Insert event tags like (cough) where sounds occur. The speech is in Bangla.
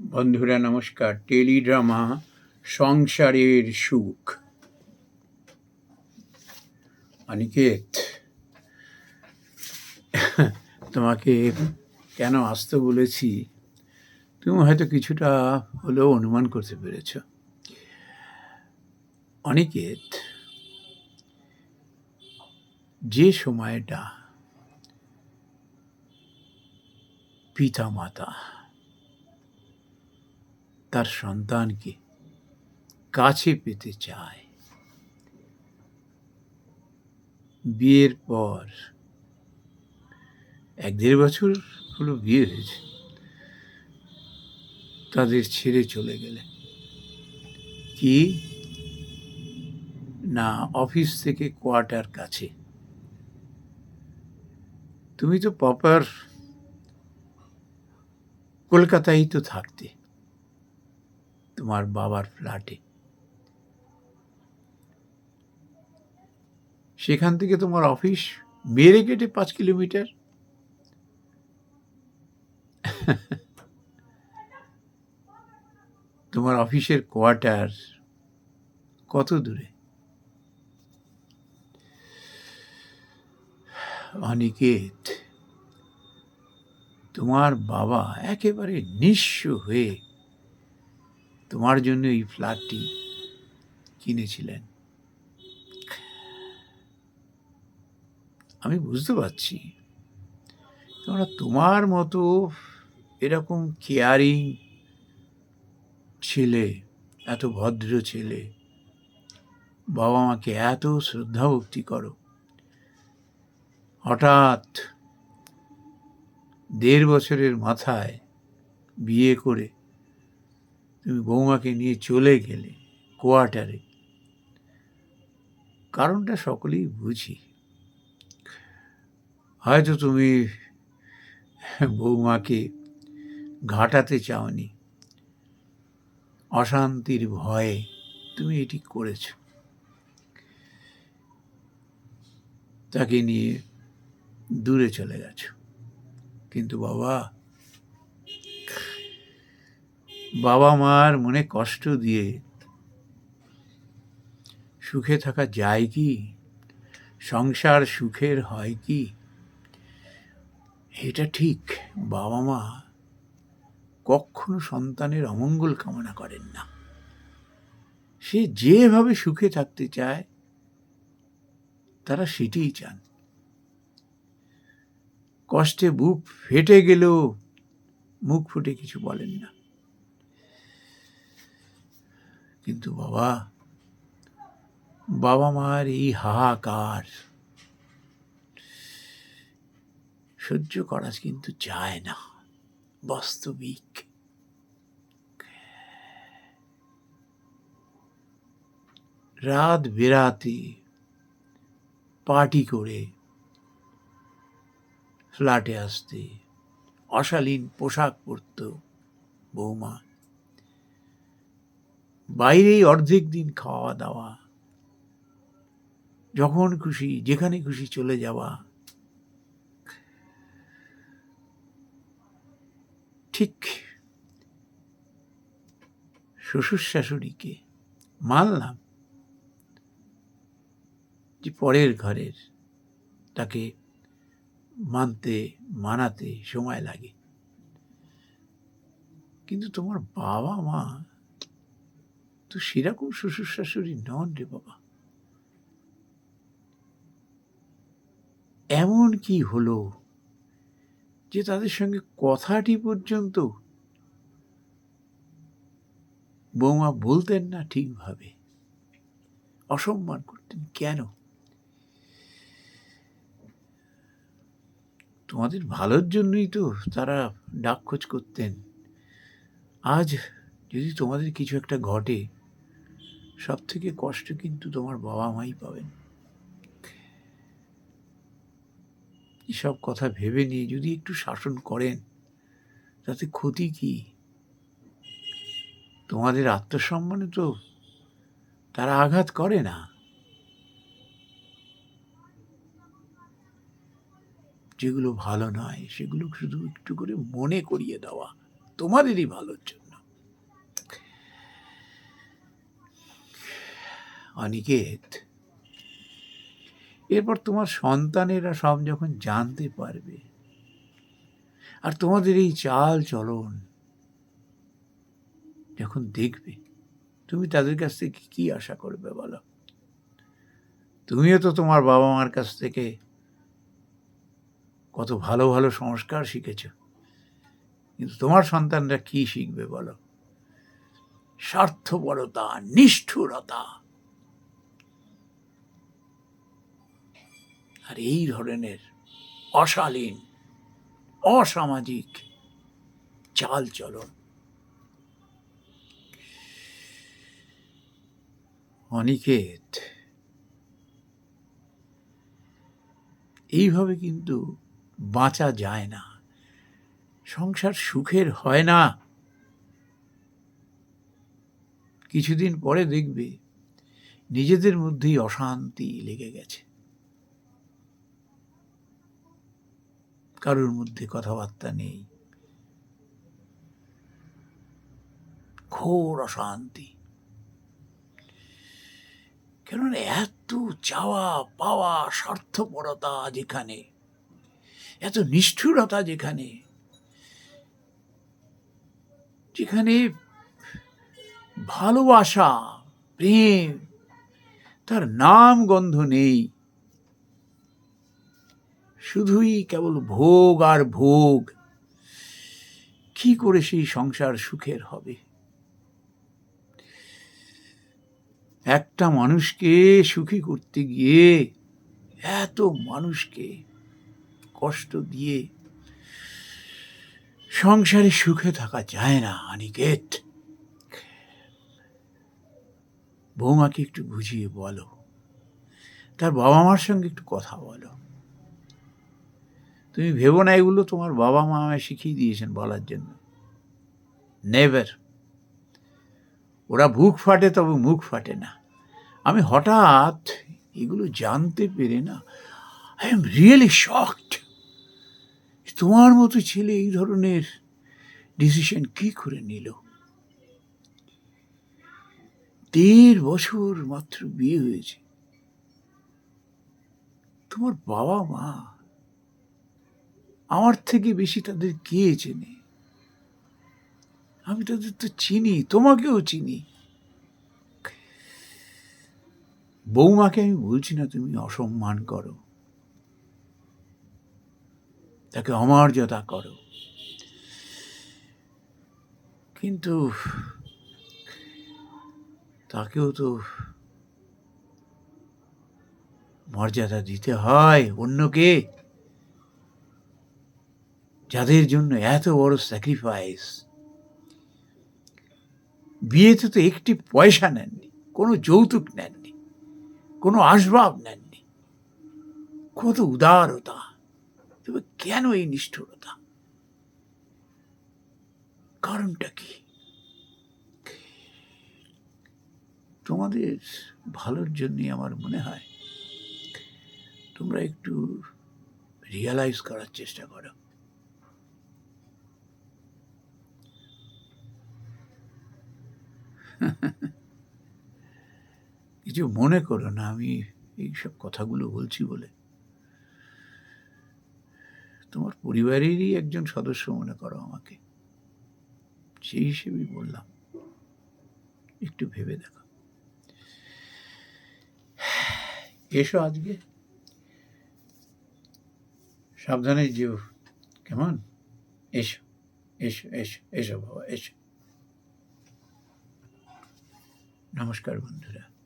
বন্ধুরা, নমস্কার। টেলিড্রামা, সংসারের সুখ। অনিকেত, তোমাকে কেন আসতে বলেছি? তুমি হয়তো কিছুটা হলেও অনুমান করতে পেরেছ। অনিকেত, যে সময়টা পিতা মাতা তার সন্তানকে কাছে পেতে চায়। বিয়ের পর এক দেড় বছর হলো বিয়ে হয়েছে। তাদের ছেড়ে চলে গেলে কি? না, অফিস থেকে কোয়ার্টার কাছে। তুমি তো প্রপার কলকাতায় তো থাকতে। তোমার বাবার ফ্ল্যাটে। সেখান থেকে তোমার অফিস মেরে কেটে পাঁচ কিলোমিটার। তোমার অফিসের কোয়ার্টার কত দূরে? অনিকেত, তোমার বাবা একেবারে নিঃস্ব হয়ে তোমার জন্য এই ফ্ল্যাটটি কিনেছিলেন। আমি বুঝতে পারছি। কেননা তোমার মতো এরকম কেয়ারিং ছেলে, এত ভদ্র ছেলে, বাবা মাকে এত শ্রদ্ধা ভক্তি করো। হঠাৎ দেড় বছরের মাথায় বিয়ে করে তুমি বৌমাকে নিয়ে চলে গেলে কোয়ার্টারে। কারণটা সকলেই বুঝি। হয়তো তুমি বৌমাকে ঘাটাতে চাওনি। অশান্তির ভয়ে তুমি এটি করেছ। তাকে নিয়ে দূরে চলে গেছো। কিন্তু বাবা বাবা মার মনে কষ্ট দিয়ে সুখে থাকা যায় কি? সংসার সুখের হয় কি? এটা ঠিক, বাবা মা কখনো সন্তানের অমঙ্গল কামনা করেন না। সে যেভাবে সুখে থাকতে চায়, তারা সেটিই চান। কষ্টে বুক ফেটে গেলেও মুখ ফুটে কিছু বলেন না। কিন্তু বাবা বাবা মার এই হাহাকার সহ্য করা কিন্তু যায় না, বাস্তবিক। রাত বেরাতে পার্টি করে ফ্ল্যাটে আসতে অশালীন পোশাক পরত বৌমা। বাইরেই অর্ধেক দিন খাওয়া দাওয়া। যখন খুশি, যেখানে খুশি চলে যাওয়া। ঠিক শ্বশুর শাশুড়িকে মানলাম যে পরের ঘরের তাকে মানতে, মানাতে সময় লাগে। কিন্তু তোমার বাবা মা তো সেরকম শ্বশুর শাশুড়ি নন রে বাবা। এমন কি হলো যে তাদের সঙ্গে কথাটি পর্যন্ত বৌমা বলতেন না ঠিকভাবে? অসম্মান করতেন কেন? তোমাদের ভালোর জন্যই তো তারা ডাক খোঁজ করতেন। আজ যদি তোমাদের কিছু একটা ঘটে সব থেকে কষ্ট কিন্তু তোমার বাবা মাই পাবেন। এসব কথা ভেবে নিয়ে যদি একটু শাসন করেন, তাতে ক্ষতি কি? তোমাদের আত্মসম্মানে তো তারা আঘাত করে না। যেগুলো ভালো নয় সেগুলো শুধু একটু করে মনে করিয়ে দেওয়া তোমাদেরই ভালোর জন্য। অনিকেত, এরপর তোমার সন্তানেরা সব যখন জানতে পারবে, আর তোমাদের এই চাল চলন যখন দেখবে, তুমি তাদের কাছ থেকে কি আশা করবে বলো? তুমিও তো তোমার বাবা মার কাছ থেকে কত ভালো ভালো সংস্কার শিখেছ, কিন্তু তোমার সন্তানরা কি শিখবে বলো? স্বার্থপরতা, নিষ্ঠুরতা আর এই ধরনের অশালীন, অসামাজিক চাল চলন অনিকেত, এইভাবে কিন্তু বাঁচা যায় না। সংসার সুখের হয় না। কিছুদিন পরে দেখবে নিজেদের মধ্যেই অশান্তি লেগে গেছে। কারোর মধ্যে কথাবার্তা নেই। ঘোর অশান্তি। কেননা এত চাওয়া পাওয়া, স্বার্থপরতা যেখানে, এত নিষ্ঠুরতা যেখানে যেখানে ভালোবাসা, প্রেম, তার নাম গন্ধ নেই। শুধুই কেবল ভোগ আর ভোগ। কি করে সেই সংসার সুখের হবে? একটা মানুষকে সুখী করতে গিয়ে, এত মানুষকে কষ্ট দিয়ে সংসারে সুখে থাকা যায় না অনিকেত বৌমাকে একটু বুঝিয়ে বলো। তার বাবা মার সঙ্গে একটু কথা বলো। তুমি ভেবো না, এগুলো তোমার বাবা মা আমায় শিখিয়ে দিয়েছেন বলার জন্য। নেভার ওরা বুক ফাটে, তবে মুখ ফাটে না। আমি হঠাৎ এগুলো জানতে পেরে না আই এম রিয়েলি শকড তোমার মতো ছেলে এই ধরনের ডিসিশন কি করে নিল? দেড় বছর মাত্র বিয়ে হয়েছে। তোমার বাবা মা আমার থেকে বেশি তাদের কে চেনে? আমি তাদের তো চিনি, তোমাকেও চিনি। বৌমাকে আমি বলছি না, তুমি অসম্মান করো। তাকে অমর্যাদা করো। কিন্তু তাকেও তো মর্যাদা দিতে হয় অন্যকে। যাদের জন্য এত বড় স্যাক্রিফাইস বিয়েতে তো একটি পয়সা নেননি, কোনো যৌতুক নেননি, কোনো আসবাব নেননি। কত উদারতা, তবে কেন এই নিষ্ঠুরতা? কারণটা কি? তোমাদের ভালোর জন্যই আমার মনে হয় তোমরা একটু রিয়ালাইজ করার চেষ্টা করো। (laughs) কিছু মনে করো না, আমি এইসব কথাগুলো বলছি বলে। তোমার পরিবারেরই একজন সদস্য মনে করো আমাকে। সেই হিসেবেই বললাম। একটু ভেবে দেখো। এসো আজকে। সাবধানে যেও। কেমন? এসো এসো এসো এসো বাবা, এসো। নমস্কার বন্ধুরা।